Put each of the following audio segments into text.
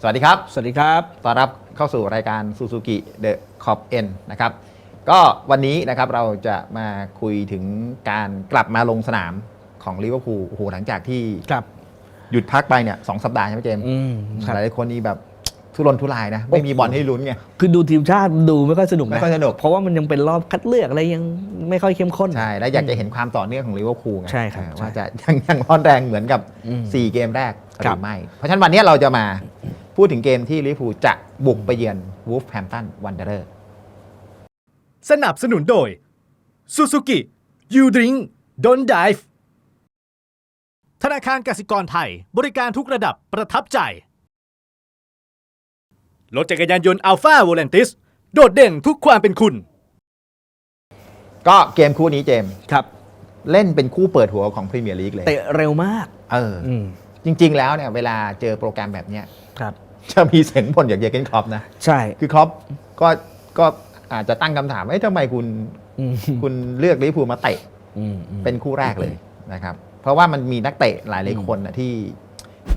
สวัสดีครับ สวัสดีครับ ต้อนรับเข้าสู่รายการ Suzuki The Cop N นะครับ ก็วันนี้นะครับเราจะมาคุยถึงการกลับมาลงสนามของลิเวอร์พูล โอ้โห หลังจากที่ครับ หยุดพักไปเนี่ยสองสัปดาห์ใช่ไหมเจมส์อืมครับหลายๆคนนี่แบบทุรนทุรายนะ ไม่มีบอลให้ลุ้นไง คือดูทีมชาติดูไม่ค่อยสนุกนะไม่ค่อยสนุก เพราะว่ามันยังเป็นรอบคัดเลือกอะไรยังไม่ค่อยเข้มข้น ใช่ แล้วอยากจะเห็นความต่อเนื่องของลิเวอร์พูลไงใช่ครับเออใช่ว่าจะยังยังร้อนแรงเหมือนกับ อืม4 เกมแรกหครัรืบ อไม่ เพราะฉะนั้นวันนี้เราจะมา พูดถึงเกมที่ลิเวอร์พูลจะบุกไปเยือนวูฟแฮมตันวันเดอร์สนับสนุนโดย Suzuki You Drink Don't Dive ธนาคารกสิกรไทยบริการทุกระดับประทับใจ รถจักรยานยนต์ Alpha v o l a n t i s โดดเด่นทุกความเป็นคุณ ก็เกมคู่นี้เจมส์ครับ เล่นเป็นคู่เปิดหัวของพรีเมียร์ลีกเลย เตะเร็วมาก เออออืมจริง ๆ แล้วเนี่ยเวลาเจอโปรแกรมแบบเนี้ยครับ จะมีเสียงบ่นอย่างเยอร์เกนครอปนะ ใช่ คือครอปก็ก็อาจจะตั้งคำถามว่าเอ้ยทำไมคุณอืม คุณเลือกลิเวอร์พูลมาเตะ อืมอืม เป็นคู่แรกเลยนะครับ เพราะว่ามันมีนักเตะหลายหลายๆคนนะที่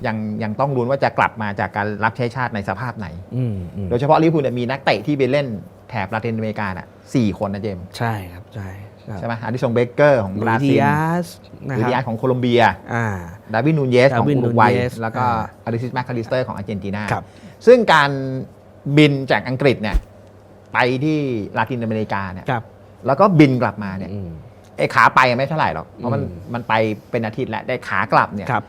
ยังยังต้องลุ้นว่าจะกลับมาจากการรับใช้ชาติในสภาพไหน อืมอืมโดยเฉพาะลิเวอร์พูลเนี่ยมีนักเตะที่ไปเล่นแถบลาตินอเมริกาน่ะสี่คนนะเจมส์ใช่ครับ ใช่ครับ ใช่ไหมอาริสงเบเกอร์ของบราลุยซิดิลอาสนะหรือคดิอารัร์บของโคลอมเบียอ่าดาวินนูนเยสของดาวินอุรุกวัยนูนเยสแล้วก็อ่าอาริซิสแมคคาลิสเตอร์ของอาร์เจนตินาครับซึ่งการบินจากอังกฤษเนี่ยไปที่ลาตินอเมริกาเนี่ยครับแล้วก็บินกลับมาเนี่ยอืมไอ้ขาไปไม่เท่าไหร่หรอกเพราะมันอืมมันไปเป็นอาทิตย์แล้วได้ขากลับเนี่ยครับ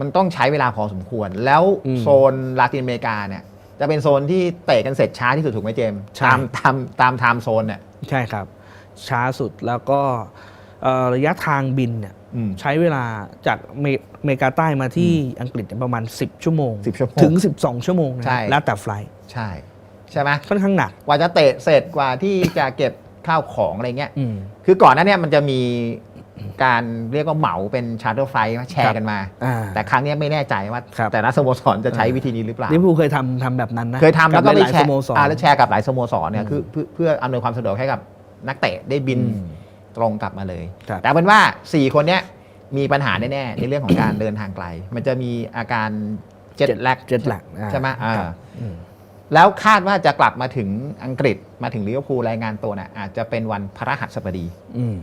มันต้องใช้เวลาพอสมควร แล้วอืมโซนลาตินอเมริกาเนี่ย จะเป็นโซนที่เตะกันเสร็จช้าที่สุดถูกไหมเจมส์ใช่ตามตามตามไทม์โซนเนี่ยใช่ครับ ช้าสุดแล้วก็เอ่อระยะทางบินเนี่ยอืมใช้เวลาจากเมอเมริกาใต้มาที่อังกฤษเนี่ยประมาณ10ชั่วโมง10 ชั่วโมง ถึง 12 ชั่วโมงนะใช่แล้วแต่ไฟลท์ใช่ใช่ไหมค่อนข้างหนักกว่าจะเตะเสร็จกว่าที่จะเก็บข้าวของอะไรเงี้ยอืมคือก่อนหน้าเนี้มันจะมีการเรียกว่าเหมาเป็นชาร์เตอร์ไฟล์แชร์กันมาอ่าแต่ครั้งเนี้ยไม่แน่ใจว่าครับแต่ละสโมสรจะใช้วิธีนี้หรือเปล่าลิเวอร์พูลเคยทำทำแบบนั้นนะเคยทำแล้วก็บไปหลายแชๆสร์โมสรอ่าแล้วแชร์กับหลายสโมสรเนี่ยอืมคือเพื่อเพื่ออำนวยความสะดวกให้กับ นักเตะได้บินอืมตรงกลับมาเลย ครับ แต่เป็นว่า 4 คนเนี้ยมีปัญหาแน่ๆในเรื่องของการเดินทางไกล มันจะมีอาการเจ็ดแลกเจ็ดหลักใช่ไหมอ่าอืม แล้วคาดว่าจะกลับมาถึงอังกฤษมาถึงลิเวอร์พูลรายงานตัวน่ะอาจจะเป็นวันพฤหัสบดี อืม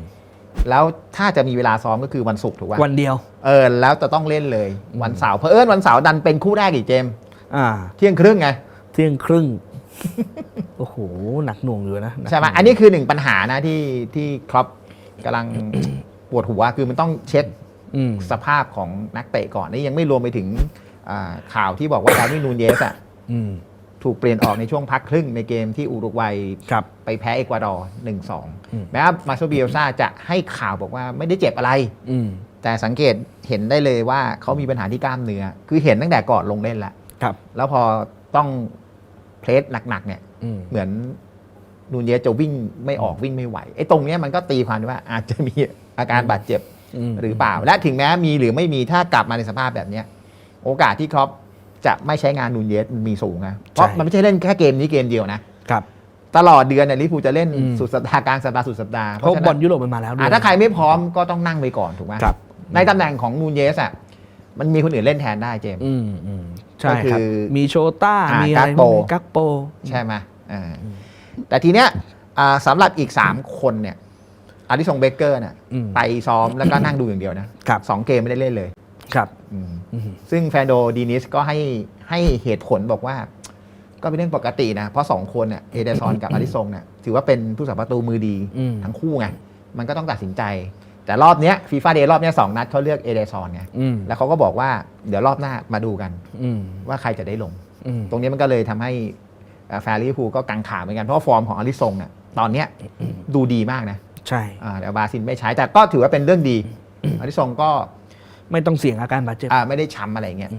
แล้วถ้าจะมีเวลาซ้อมก็คือวันศุกร์ถูกป่ะวันเดียว เออแล้วจะต้องเล่นเลยวันเสาร์เพอเอิญวันเสาร์ดันเป็นคู่แรกอีกเจมส์อ่า เที่ยงครึ่งไง เที่ยงครึ่ง โอ้โห หนักหน่วงอยู่นะนักใช่ไหมน่วงอันนี้คือหนึ่งปัญหานะที่ที่ครอปกำลังปวดหัวคือมันต้องเช็คอืมสภาพของนักเตะก่อนนี่ยังไม่รวมไปถึงอ่าข่าวที่บอกว่าดาวินนูนเยสอะอืมถูกเปลี่ยนออกในช่วงพักครึ่งในเกมที่อุรุกวัยครับไปแพ้เอกวาดอร์หนึ่งสองอืมแม้ว่ามาโซเบียลซาจะให้ข่าวบอกว่าไม่ได้เจ็บอะไรอืมแต่สังเกตเห็นได้เลยว่าเขามีปัญหาที่กล้ามเนื้อ คือเห็นตั้งแต่ก่อนลงเล่นแล้วครับแล้วพอต้อง เพลสหนักๆเนี่ยอืมเหมือนนูนเยสจะวิ่งไม่ออกวิ่งไม่ไหวไอ้ตรงเนี้ยมันก็ตีความได้ว่าอาจจะมีอาการบาดเจ็บมหรือเปล่า และถึงแม้มีหรือไม่มีถ้ากลับมาในสภาพแบบเนี้ยโอกาสที่ครอปจะไม่ใช้งานนูนเยสมันมีสูงนะเพราะมันไม่ใช่เล่นแค่เกมนี้เกมเดียวนะครับ ตลอดเดือนเนี่ยลิเวอร์พูลจะเล่นอืมสุดสัปดาห์กลางสัปดาห์สุดสัปดาห์เพราะฉะบอนั้ลนยุโรปมันมาแล้วด้วอะยถ้าใครไม่พร้อมก็ต้องนั่งไปก่อนถูกไหมครับในตำแหน่งของนูนเยสอะ มันมีคนอื่นเล่นแทนได้เจมส์อืมอืมใช่ก็คืครับอมีโชต้าอ่ามีมีอะไรกักโปพวกนี้กักโป ใช่ไหมอ่าแต่ทีเนี้ยอ่าสำหรับอีก 3 คนเนี่ยอาริสงเบเกอร์เนี่ยอืมไปซ้อมแล้วก็นั่งดูอย่างเดียวนะครับสองเกมไม่ได้เล่นเลยครับอืมอืมซึ่งแฟนโดดีนิสก็ให้ให้เหตุผลบอกว่า ก็เป็นเรื่องปกตินะ เพราะสองคนเนี่ยเอเดซอนกับอาริสงเนี่ยถือว่าเป็นผู้สัมประตูมือดีอืมทั้งคู่ไงมันก็ต้องตัดสินใจ แต่รอบเนี้ยฟีฟ่าเดย์รอบเนี้ยสองนัดเขาเลือกเอเดซอนไงอืมแล้วเขาก็บอกว่าเดี๋ยวรอบหน้ามาดูกัน อืมว่าใครจะได้ลง อืม ตรงนี้มันก็เลยทำให้เอ่อแฟนลิเวอร์พูลก็กังขาเหมือนกัน เพราะว่าฟอร์มของอาริซงเนี่ยตอนเนี้ยดูดีมากนะใช่ อ่าเดี๋ยวบราซิลไม่ใช้แต่ก็ถือว่าเป็นเรื่องดีอาริซงก็ไม่ต้องเสี่ยงอาการบาดเจ็บ อ่าไม่ได้ช้ำอะไรเงี้ย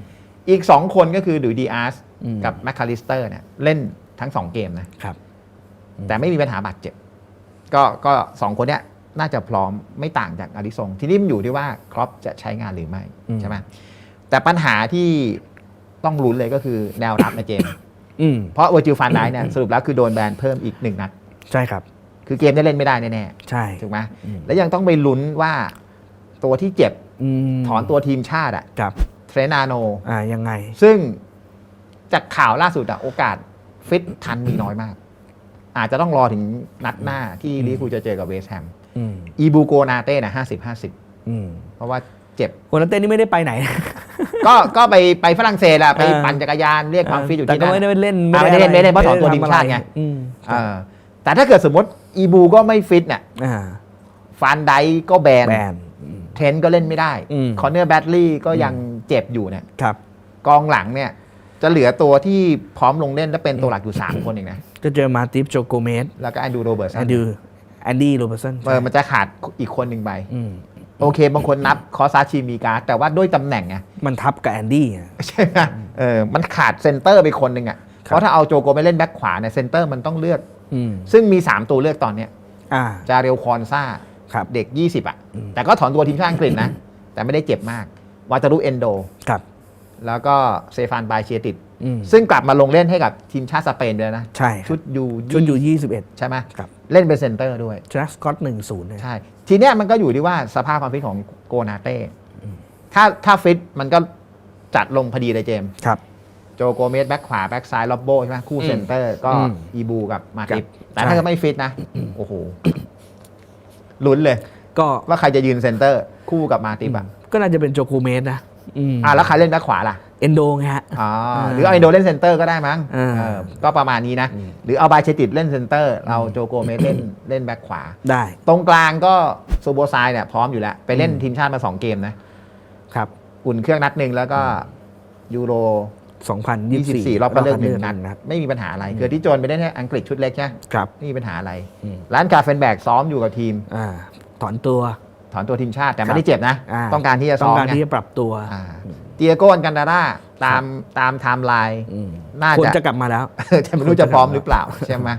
อีก 2 คนก็คือดูดีอาร์สอืม กับแมคคาลิสเตอร์เนี่ยเล่นทั้ง 2 เกมนะ ครับอืมแต่ไม่มีปัญหาบาดเจ็บ ก็ก็สองคนเนี้ย น่าจะพร้อมไม่ต่างจากอาริซงทีนี้มันอยู่ที่ว่าครอปจะใช้งานหรือไม่ใช่ไหมแต่ปัญหาที่ต้องลุ้นเลยก็คือแนวรับนะเจมส์อืมเพราะเวอร์จิลฟานไดเนี่ยสรุปแล้วคือโดนแบนเพิ่มอีกหนึ่งนัด ใช่ครับ คือเกมได้เล่นไม่ได้แน่ใช่ๆถูกไหมอืมแล้วยังต้องไปลุ้นว่าตัวที่เจ็บอืมถอนตัวทีมชาติอะครับเทรนาโนอ่ายังไง ซึ่งจากข่าวล่าสุดอะโอกาสฟิตทันมีน้อยมาก อาจจะต้องรอถึงนัดหน้าที่ลิเวอร์พูลจะเจอกับเวสต์แฮม อืมอีบูโกนาเต้นะห้าสิบห้าสิบอืมเพราะว่าเจ็บคนนั้นเต้นนี่ไม่ได้ไปไหน ก็ก็ไปไปฝรั่งเศสอะไปเออปั่นจักรยานเรียกความฟิตอยู่แต่ที่ก็นั่นไม่ได้เล่นอ่าไม่ได้เล่นไม่ได้เล่นเพราะถอนตัวทีมชาติไงอืมเออแต่ถ้าเกิดสมมติอีบูก็ไม่ฟิตเนี่ยอ่าฟานไดก็แบนแบนอืมเทรนต์ก็เล่นไม่ได้อืมคอนเนอร์แบตลี่ก็ยังเจ็บอยู่เนี่ยครับกองหลังเนี่ย จะเหลือตัวที่พร้อมลงเล่นและเป็นตัวหลักอยู่ 3 คนเองนะ ก็เจอมาติฟโจโกเมสแล้วก็แอนดูโรเบิร์ตสัแอนน ดูแอนดี้โรเบอร์สันเออมันจะขาดอีกคนหนึ่งไปอืมโอเค บางคนนับคอซาชิมีการ์ดแต่ว่าด้วยตำแหน่งไงมันทับกับแอนดี้อะใช่ไหมเออมันขาดเซนเตอร์ไปคนหนึ่งอะครับเพราะถ้าเอาโจโกไปเล่นแบ็คขวาเนี่ยเซนเตอร์มันต้องเลือกอืมซึ่งมี 3 ตัวเลือกตอนเนี้ยอ่าจาเรลคอนซ่าครับเด็ก 20 อะอืมแต่ก็ถอนตัวทีมชาติอังกฤษนะ แต่ไม่ได้เจ็บมากวาตารุเอนโดครับแล้วก็เซฟานบายเชียติดอืมซึ่งกลับมาลงเล่นให้กับทีมชาติสเปนด้วยนะ ใช่คชุรับดยูชุดอยู่ยี่สิบเอ็ดใช่ไหมครับ เล่นเป็นเซนเตอร์ด้วยชนะสกอตหนึ่งศูนย์เนี่ยใช่ ทีเนี้ยมันก็อยู่ที่ว่าสภาพความฟิตของโกนาเต้ถ้าถ้าฟิตมันก็จัดลงพอดีเลยเจมส์ครับ โจโกเมสแบ็คขวา แบ็คซ้ายล็อบโบใช่ไหมคู่อืมเซนเตอร์ก็อืมอีบูกับมาติฟครับแต่ถ้าใช่จะไม่ฟิตนะ โอ้โหลุ้นเลย ก็ว่าใครจะยืนเซนเตอร์ คู่กับมาติฟอะก็น่าจะเป็นโจโกเมสนะอืมอะแล้วใครเล่นแบ็คขวาล่ะ เอนโดไงฮะอ๋ออ่าหรือเอาอินโดเล่นเซนเตอร์ก็ได้มั้งอ่า เออก็ประมาณนี้นะอืมหรือเอาบายเชติดเล่นเซนเตอร์เราโจโกเมสเล่นเล่นแบ็คขวา ได้ตรงกลางก็โซโบไซเนี่ยพร้อมอยู่แล้ว ไปเล่นทีมชาติมา 2 เกมนะ ครับ อุ่นเครื่องนัดหนึ่งแล้วก็ยูโร2024 24รอบก็เลือกหนึ่งนัดนัดไม่มีปัญหาอะไรคือที่โจนไปเล่นให้อังกฤษชุดเล็กใช่ไหมครับ ไม่มีปัญหาอะไร อืม ร้านกาเฟนแบกซ้อมอยู่กับทีม อ่า ถอนตัว ถอนตัวทีมชาติแต่ครัไม่บได้เจ็บนะาต้องการที่จะต้ซ้อองมการไงที่จะปรับตัวอ่าเตียโก้กันดาร่าตามตามไทม์ไลน์ อืมน่าควรจะจะกลับมาแล้ว แต่ไม่รู้จะพร้อมหรือเปล่า ใช่ไหม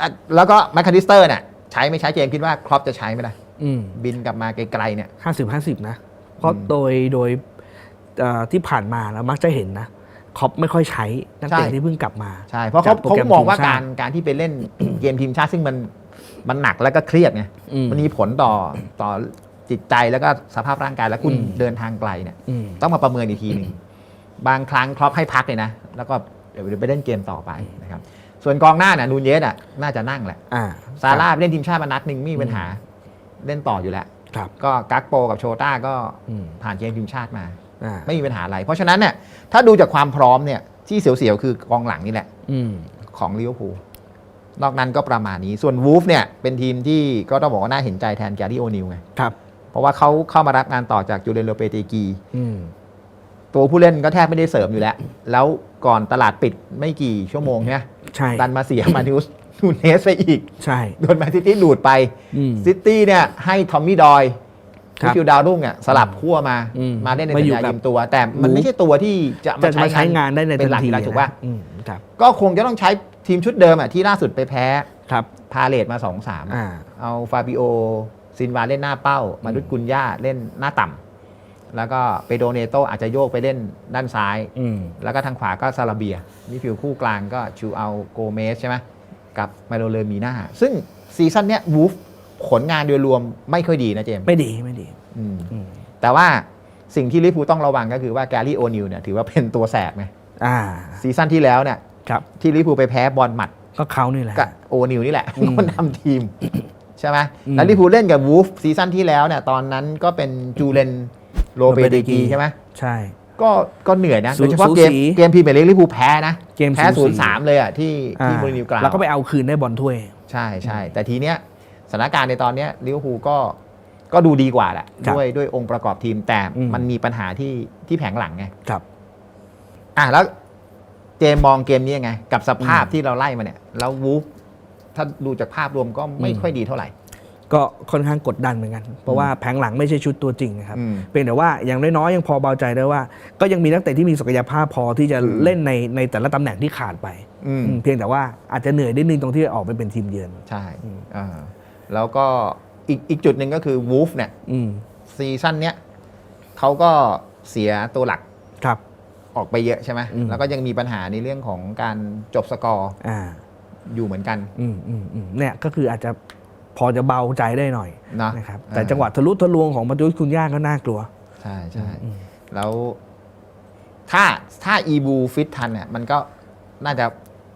อะแล้วก็แมคคานิสเตอร์เนี่ยใช้ไม่ใช้เจมส์คิดว่าครอปจะใช้ไหมล่ะอืมบินกลับมาไกลๆเนี่ย ห้าสิบห้าสิบนะ เพราะอืมโดยโดยเอ่อที่ผ่านมาแล้วมักจะเห็นนะคอปไม่ค่อยใช้นักเตะใช่ ที่เพิ่งกลับมา ใช่ เพราะเขาจากโปรเขาแกรมมองว่าทีมชาการติการที่ไปเล่น เกมทีมชาติซึ่งมัน มันหนักแล้วก็เครียดไงอืมมันมีผลต่อต่อจิตใจแล้วก็สภาพร่างกายแล้วคุณอืมเดินทางไกลเนี่ยอืมต้องมาประเมินอีกทีหนึ่งบางครั้งครอปให้พักเลยนะ แล้วก็เดี๋ยวไปเล่นเกมต่อไปนะครับส่วนกองหน้าเนี่ยนูนเยสอะน่าจะนั่งแหละอ่าซาร่าไปเล่นทีมชาติมานัดหนึ่งไม่มีปัญหาเล่นต่ออยู่แล้วครับก็กักโปกับโชต้าก็อืมผ่านเกมทีมชาติมาอ่าไม่มีปัญหาอะไร เพราะฉะนั้นเนี่ยถ้าดูจากความพร้อมเนี่ยที่เสียวๆคือกองหลังนี่แหละอืมของลิเวอร์พูล นอกนั้นก็ประมาณนี้ ส่วนวูฟเนี่ยเป็นทีมที่ก็ต้องบอกว่าน่าเห็นใจแทนแกรี่โอนิลไง ครับ เพราะว่าเขาเข้ามารับงานต่อจากจูเลียนโลเปเตกีอืมตัวผู้เล่นก็แทบไม่ได้เสริมอยู่แล้ว แล้วก่อนตลาดปิดไม่กี่ชั่วโมงเนี่ยใช่ดันมาเสียมานิวส์นูเนสไปอีก ใช่โดนแมนซิตี้ดูดไปอืมซิตี้เนี่ยให้ทอมมี่ดอยครับฟิวดาวรุ่งเนี่ยสลับขั้วมาอืมมาเล่นในมาสัญอยู่ญากับยืมตัว แต่มันไม่ใช่ตัวที่จะจะมามาใช้งานได้ในเป็ทันหลันกทีอยู่แล้วถูกป่ะอืมครับก็คงจะต้องใช้ ทีมชุดเดิมอะที่ล่าสุดไปแพ้ครับพาเลตมา2 3อ่าเอาฟาบิโอซินวาเล่นหน้าเป้า มาดุดกุนย่าเล่นหน้าต่ำแล้วก็เปโดเนโตอาจจะโยกไปเล่นด้านซ้ายอืมแล้วก็ทางขวาก็ซาลาเบียนี่ฟิวคู่กลางก็ชูเอาโกเมสใช่ไหมกับไมโลเลมีนาซึ่งซีซั่นเนี้ยวูฟผลงานโดยรวมไม่ค่อยดีนะเจมส์ไม่ดีไม่ดีอืมอืมแต่ว่าสิ่งที่ลิเวอร์พูลต้องระวังก็คือว่าแกรี่โอนิลเนี่ยถือว่าเป็นตัวแสบไงอ่าซีซั่นที่แล้วเนี่ย ครับที่ลิเวอร์พูลไปแพ้บอลหมัดก็เขานี่แหละกับโอนิลนี่แหละอืมคนทำทีมใช่ไหมอืมแล้วลิเวอร์พูลเล่นกับวูฟซีซั่นที่แล้วเนี่ยตอนนั้นก็เป็นจูเลนโรเบเดกี Lopetegui ใช่ไหมใช่ ก็ก็เหนื่อยนะสูโดยเฉพาะสูเกมสีเกมพรีเมียร์ลีกลิเวอร์พูลแพ้นะเกมแพ้สูศูสีนย์สามเลยอะที่ที่อ่ามูรินยูกล่าวแล้วก็ไปเอาคืนได้บอลถ้วย ใช่ใช่แต่ทีเนี้ยสถานการณ์ในตอนเนี้ยลิเวอร์พูลก็ก็ดูดีกว่าแหละครับด้วยด้วยองค์ประกอบทีมแต่อืมมันมีปัญหาที่ที่แผงหลังไงครับ อะแล้ว เจมมองเกมนี้ยังไง กับสภาพอืมที่เราไล่มาเนี่ย แล้ววูฟถ้าดูจากภาพรวมก็ไม่อืมค่อยดีเท่าไหร่ ก็ค่อนข้างกดดันเหมือนกัน เพราะว่าแผงหลังไม่ใช่ชุดตัวจริงนะครับ อืมเพียงแต่ว่าอย่างน้อยๆยังพอเบาใจได้ว่า ก็ยังมีนักเตะที่มีศักยภาพพอที่จะอืมเล่นในในแต่ละตำแหน่งที่ขาดไปอืม อืมเพียงแต่ว่าอาจจะเหนื่อยนิดนึงตรงที่ออกไปเป็นทีมเยือน ใช่อืมอ่าแล้วก็อีกอีกจุดหนึ่งก็คือวูฟเนี่ย อืม ซีซั่นเนี้ยเขาก็เสียตัวหลักครับ ออกไปเยอะใช่ไหมอืม แล้วก็ยังมีปัญหาในเรื่องของการจบสกอร์อ่าอยู่เหมือนกันอืมอืมอืมเนี่ยก็คืออาจจะพอจะเบาใจได้หน่อยเนาะนะครับอ่าแต่จังหวะทะลุทะลวงของมาตุสคุณย่าก็น่ากลัว ใช่ใช่อืม แล้วถถ้าถ้าอีบูฟิตทันเนี่ยมันก็น่าจะ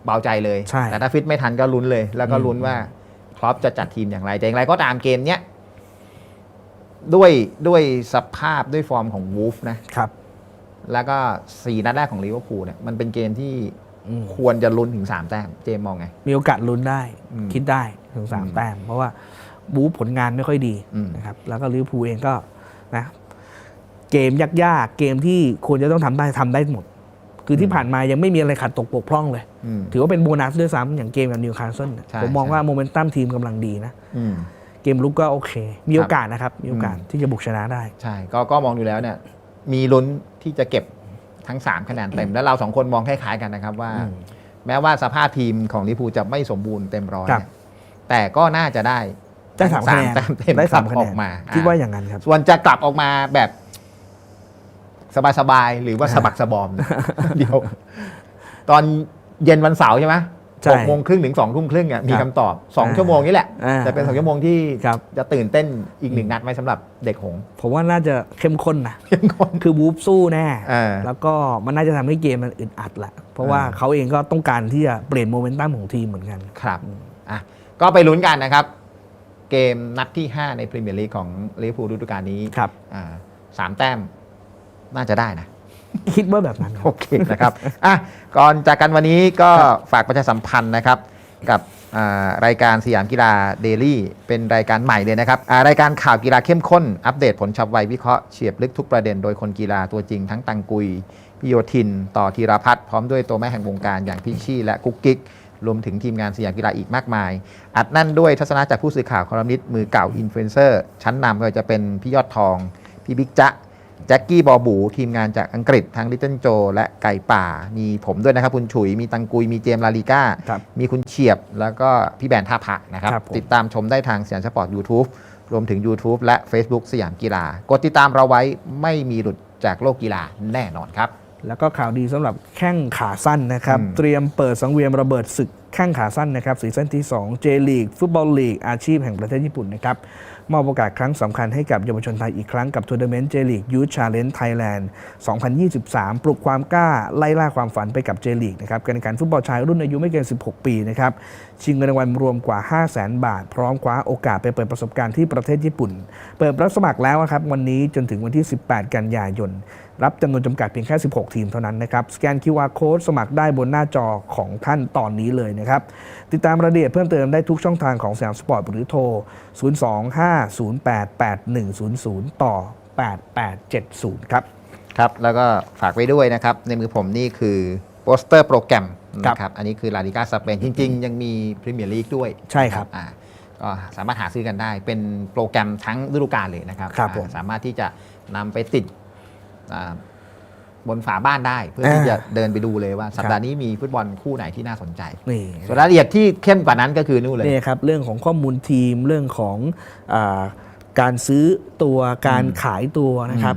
เบาใจเลย ใช่ แต่ถ้าฟิตไม่ทันก็ลุ้นเลย แล้วก็ลุ้นว่าครอปจะจัดทีมอย่างไรแต่อย่างไรก็ตามเกมเนี้ยด้วยด้วยสภาพด้วยฟอร์มของวูฟนะ ครับ แล้วก็สี่นัดแรกของลิเวอร์พูลเนี่ยมันเป็นเกมที่อืมควรจะลุ้นถึง 3 แต้ม เจมส์มองไง มีโอกาสลุ้นได้อืมคิดได้ถึงสามอืมแต้ม เพราะว่าบู๊ผลงานไม่ค่อยดีอืมนะครับแล้วก็ลิเวอร์พูลเองก็นะเกมยากๆ เกมที่ควรจะต้องทำได้ทำได้หมด คือที่ผ่านมายังไม่มีอะไรขัดตกบกพร่องเลยอืมถือว่าเป็นโบนัสด้วยซ้ำอย่างเกมกับนิวคาสเซิลน่ะใช่ผมมองใช่ว่าโมเมนตัมทีมกำลังดีนะอืมเกมลุกก็โอเค มีโอกาสนะครับ มีโอกาสอืมที่จะบุกชนะได้ ใช่ ก็ก็มองดูแล้วเนี่ย มีลุ้นที่จะเก็บทั้ง 3 คะแนนเต็ม แล้วเราสองคนมองคล้ายๆกันนะครับว่าอืมแม้ว่าสภาพทีมของลิเวอร์พูลจะไม่สมบูรณ์เต็มร้อยครับเนี่ยแต่ก็น่าจะได้ได้สามคะแนนแต้มเต็มได้สามกลัคะบแนอนอกมาคิดว่าอะอย่างนั้นครับ ส่วนจะกลับออกมาแบบสบายๆหรือว่าสะบักสะบอมเดี๋ยวตอนเย็นวันเสาร์ใช่ไหมใช่ หกโมงครึ่งถึงสองทุ่มครึ่งอะมีครัคำบตอบสองอ่าชั่วโมงนี้แหละอ่าจะเป็นสองชั่วโมงที่ครับจะตื่นเต้นอีกหนึ่งนัดไว้สำหรับเด็กหงส์ผมว่าน่าจะเข้มข้นนะเข้มข้นคือวูฟสู้แน่เออแล้วก็มันน่าจะทำให้เกมมันอึดอัดแหละ เพราะว่าอ่าเขาเองก็ต้องการที่จะเปลี่ยนโมเมนตัมของทีมเหมือนกันครับอะก็ไปลุ้นกันนะครับ เกมนัดที่ 5 ในพรีเมียร์ลีกของลิเวอร์พูลฤดูกาลนี้ครับอ่าสามแต้มน่าจะได้นะ คิดว่าแบบนั้นคโอรับเคนะครับอะก่อนจากกันวันนี้ก็ฝากประชาสัมพันธ์นะครับ กับอ่ารายการสยามกีฬาเดลี่เป็นรายการใหม่เลยนะครับอ่ารายการข่าวกีฬาเข้มข้น อัปเดตผลฉับไววิเคราะห์เฉียบลึกทุกประเด็นโดยคนกีฬาตัวจริงทั้งตังกุยพิโยทิน ต่อธีรพัฒน์พร้อมด้วยตัวแม่แห่งวงการอย่างพี่ชี่และกุ๊กกิ๊กรวมถึงทีมงานสยามกีฬาอีกมากมาย อัดแนั่นด้วยทัศนะจากผู้สื่อข่าวคอลัมนิสต์มือเก่าอินฟลูเอนเซอร์ชั้นนำไม่ว่าจะเป็นพี่ยอดทอง พี่บิ๊กจ๊ะ แจ็คกี้บอบู ทีมงานจากอังกฤษทั้งลิตเติ้ลโจ และไก่ป่า มีผมด้วยนะครับ คุณฉุย มีตังกุย มีเจมส์ลาลิก้า ครับมีคุณเฉียบ แล้วก็พี่แบนท่าพระนะครับ ครับผม ติดตามชมได้ทางสยามสปอร์ต YouTube รวมถึง YouTube และ Facebook สยามกีฬา กดติดตามเราไว้ไม่มีหลุดจากโลกกีฬาแน่นอนครับ แล้วก็ข่าวดีสำหรับแข้งขาสั้นนะครับอืมเตรียมเปิดสังเวียนระเบิดศึกแข้งขาสั้นนะครับซีซั่นที่2 J League ฟุตบอลลีก อาชีพแห่งประเทศญี่ปุ่นนะครับมอบโอกาสครั้งสำคัญให้กับเยาวชนไทยอีกครั้งกับทัวร์นาเมนต์ J League Youth Challenge Thailand 2023 ปลุกความกล้าไล่ล่าความฝันไปกับ J League นะครับการแข่งขันฟุตบอลชายรุ่นอายุไม่เกิน 16 ปีนะครับชิงเงินรางวัลรวมกว่า 5 0 0 0 0 0 บาท พร้อมคว้าโอกาสไปเปิดประสบการณ์ที่ประเทศญี่ปุ่น เปิดรับสมัครแล้วนะครับวันนี้จนถึงวันที่ 18 กันยายน รับจำนวนจำกัดเพียงแค่ 16 ทีมเท่านั้นนะครับ สแกน QR Code สมัครได้บนหน้าจอของท่านตอนนี้เลยนะครับ ติดตามรายละเอียดเพิ่มเติมได้ทุกช่องทางของสยามสปอร์ตหรือโทร 025088100 ต่อ 8870 ครับ ครับ แล้วก็ฝากไว้ด้วยนะครับ ในมือผมนี่คือโปสเตอร์โปรแกรมครับนะครับ อันนี้คือลาลิกาสเปนจริง ๆ ยังมีพรีเมียร์ลีกด้วยใช่ครับอ่าก็สามารถหาซื้อกันได้เป็นโปรแกรมทั้งฤดูกาลเลยนะครับครับอ่าผมสามารถที่จะนำไปติดอ่า บนฝาบ้านได้เพื่อที่อ่าจะเดินไปดูเลยว่าสัปครับดาห์นี้มีฟุตบอลคู่ไหนที่น่าสนใจนี่ส่วนรายละเอียดที่เข้มกว่านั้นก็คือนู่นเลยนี่ครับเรื่องของข้อมูลทีมเรื่องของอาการซื้อตัวการขายตัวนะครับ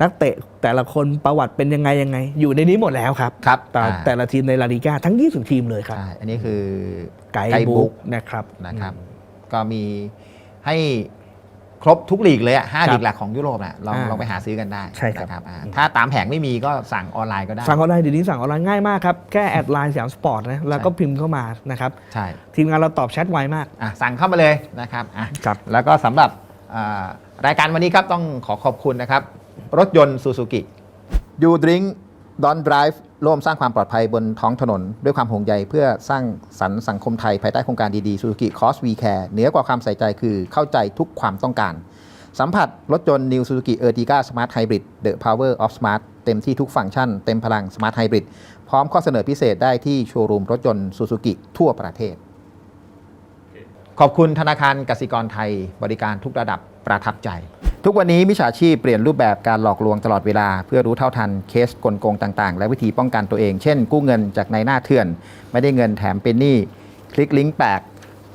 นักเตะแต่ละคนประวัติเป็นยังไงยังไง อยู่ในนี้หมดแล้วครับครับแต่อ่าแต่ละทีมในลาลิก้าทั้ง 20 ทีมเลยครับใช่อันนี้คือไกไกด์ด์บุ๊บุ๊กกนะครับนะครับ ก็มีให้ ครบทุกลีกเลยอะห้าครับลีกหลักของยุโรปน่ะลองอ่าลองไปหาซื้อกันได้ใช่ครับ นะอ่าถ้าตามแผงไม่มีก็สั่งออนไลน์ก็ได้ สั่งออนไลน์เดี๋ยวนี้สั่งออนไลน์ง่ายมากครับ แค่แอดไลน์สยามสปอร์ตนะแล้วก็พิมพ์เข้ามานะครับ ใช่ทีมงานเราตอบแชทไวมาก อะสั่งเข้ามาเลยนะครับอะครับ แล้วก็สำหรับอ่ารายการวันนี้ครับต้องขอขอบคุณนะครับ รถยนต์ซูซูกิยูดริง ดอน drive ร่วมสร้างความปลอดภัยบนท้องถนน ด้วยความห่วงใยเพื่อสร้างสรรค์สังคมไทย ภายใต้โครงการดีๆ Suzuki Cross V Care เหนือกว่าความใส่ใจคือเข้าใจทุกความต้องการ สัมผัสรถยนต์ New Suzuki Ertiga Smart Hybrid The Power of Smart เต็มที่ทุกฟังก์ชัน เต็มพลัง Smart Hybrid พร้อมข้อเสนอพิเศษได้ที่โชว์รูมรถยนต์ Suzuki ทั่วประเทศ ขอบคุณธนาคารกสิกรไทยบริการทุกระดับประทับใจ ทุกวันนี้มิจฉาชีพเปลี่ยนรูปแบบการหลอกลวงตลอดเวลา เพื่อรู้เท่าทันเคสกลโกงต่างๆ และวิธีป้องกันตัวเอง เช่น กู้เงินจากนายหน้าเถื่อน ไม่ได้เงินแถมเป็นหนี้คลิกลิงก์แปลก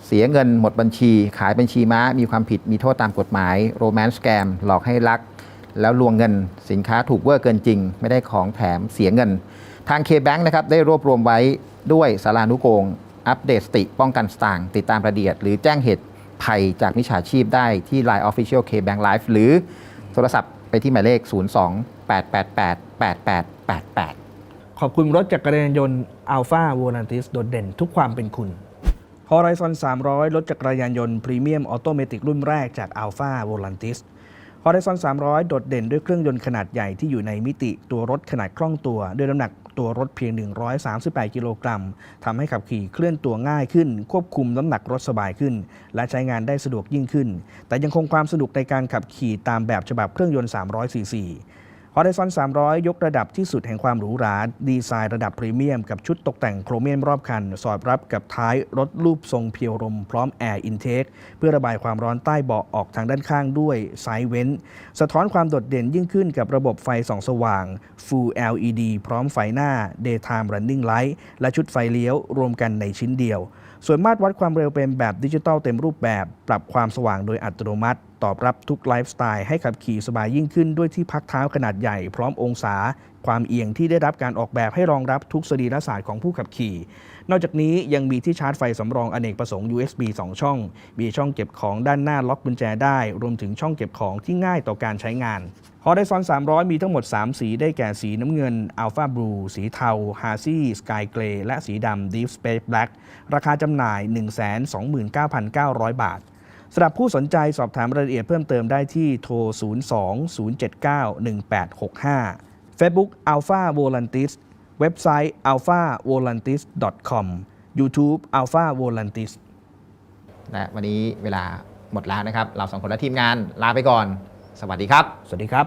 เสียเงินหมดบัญชี ขายบัญชีม้ามีความผิดมีโทษตามกฎหมายโรแมนต์แกมหลอกให้รัก แล้วลวงเงินสินค้าถูกเวอร์เกินจริง ไม่ได้ของแถมเสียเงิน ทาง K-Bank นะครับได้รวบรวมไว้ด้วยสารานุโกง อัปเดตสติป้องกันสตางติดตามรายละเอียด หรือแจ้งเหตุ ภัยจากมิจฉาชีพได้ที่ Line Official K-Bank Live หรือโทรศัพท์ไปที่หมายเลข 02 888 8888 ขอบคุณรถจักรยานยนต์ Alpha v o l a n t i s โดดเด่นทุกความเป็นคุณ Horizon 300 รถจักรยานยนต์พรีเมียมออโตเมติกรุ่นแรกจาก Alpha v o l a n t i s Horizon 300 โดดเด่นด้วยเครื่องยนต์ขนาดใหญ่ที่อยู่ในมิติตัวรถขนาดคล่องตัว ด้วยน้ำหนัก ตัวรถเพียง 138 กิโลกรัมทำให้ขับขี่เคลื่อนตัวง่ายขึ้น ควบคุมน้ำหนักรถสบายขึ้น และใช้งานได้สะดวกยิ่งขึ้น แต่ยังคงความสนุกในการขับขี่ตามแบบฉบับเครื่องยนต์300ซีซี Horizon 300 ยกระดับที่สุดแห่งความหรูหรา ดีไซน์ระดับพรีเมียม กับชุดตกแต่งโครเมียมรอบคัน สอดรับกับท้ายรถรูปทรงเพียวลมพร้อมแอร์อินเทคเพื่อระบายความร้อนใต้เบาะออกทางด้านข้างด้วยไซเว้น สะท้อนความโดดเด่นยิ่งขึ้นกับระบบไฟส่องสว่าง Full LED พร้อมไฟหน้า Daytime Running Light และชุดไฟเลี้ยวรวมกันในชิ้นเดียว ส่วนมาตรวัดความเร็วเป็นแบบดิจิตอลเต็มรูปแบบ ปรับความสว่างโดยอัตโนมัติ ตอบรับทุกไลฟ์สไตล์ให้ขับขี่สบายยิ่งขึ้นด้วยที่พักเท้าขนาดใหญ่พร้อมองศา ความเอียงที่ได้รับการออกแบบให้รองรับทุกสรีระศาสตร์ของผู้ขับขี่ นอกจากนี้ยังมีที่ชาร์จไฟสำรองอเนกประสงค์ USB 2 ช่อง มีช่องเก็บของด้านหน้าล็อกกุญแจได้ รวมถึงช่องเก็บของที่ง่ายต่อการใช้งาน Horizon 300 มีทั้งหมด 3 สีได้แก่สีน้ำเงิน Alpha Blue สีเทา Hazy Sky Grey และสีดำ Deep Space Black ราคาจำหน่าย 129,900 บาท สำหรับผู้สนใจสอบถามรายละเอียดเพิ่มเติมได้ที่โทร 02-079-1865 Facebook Alpha Volantis เว็บไซต์ alphavolantis.com YouTube Alpha Volantis และวันนี้เวลาหมดแล้วนะครับ เราสองคนและทีมงานลาไปก่อน สวัสดีครับ สวัสดีครับ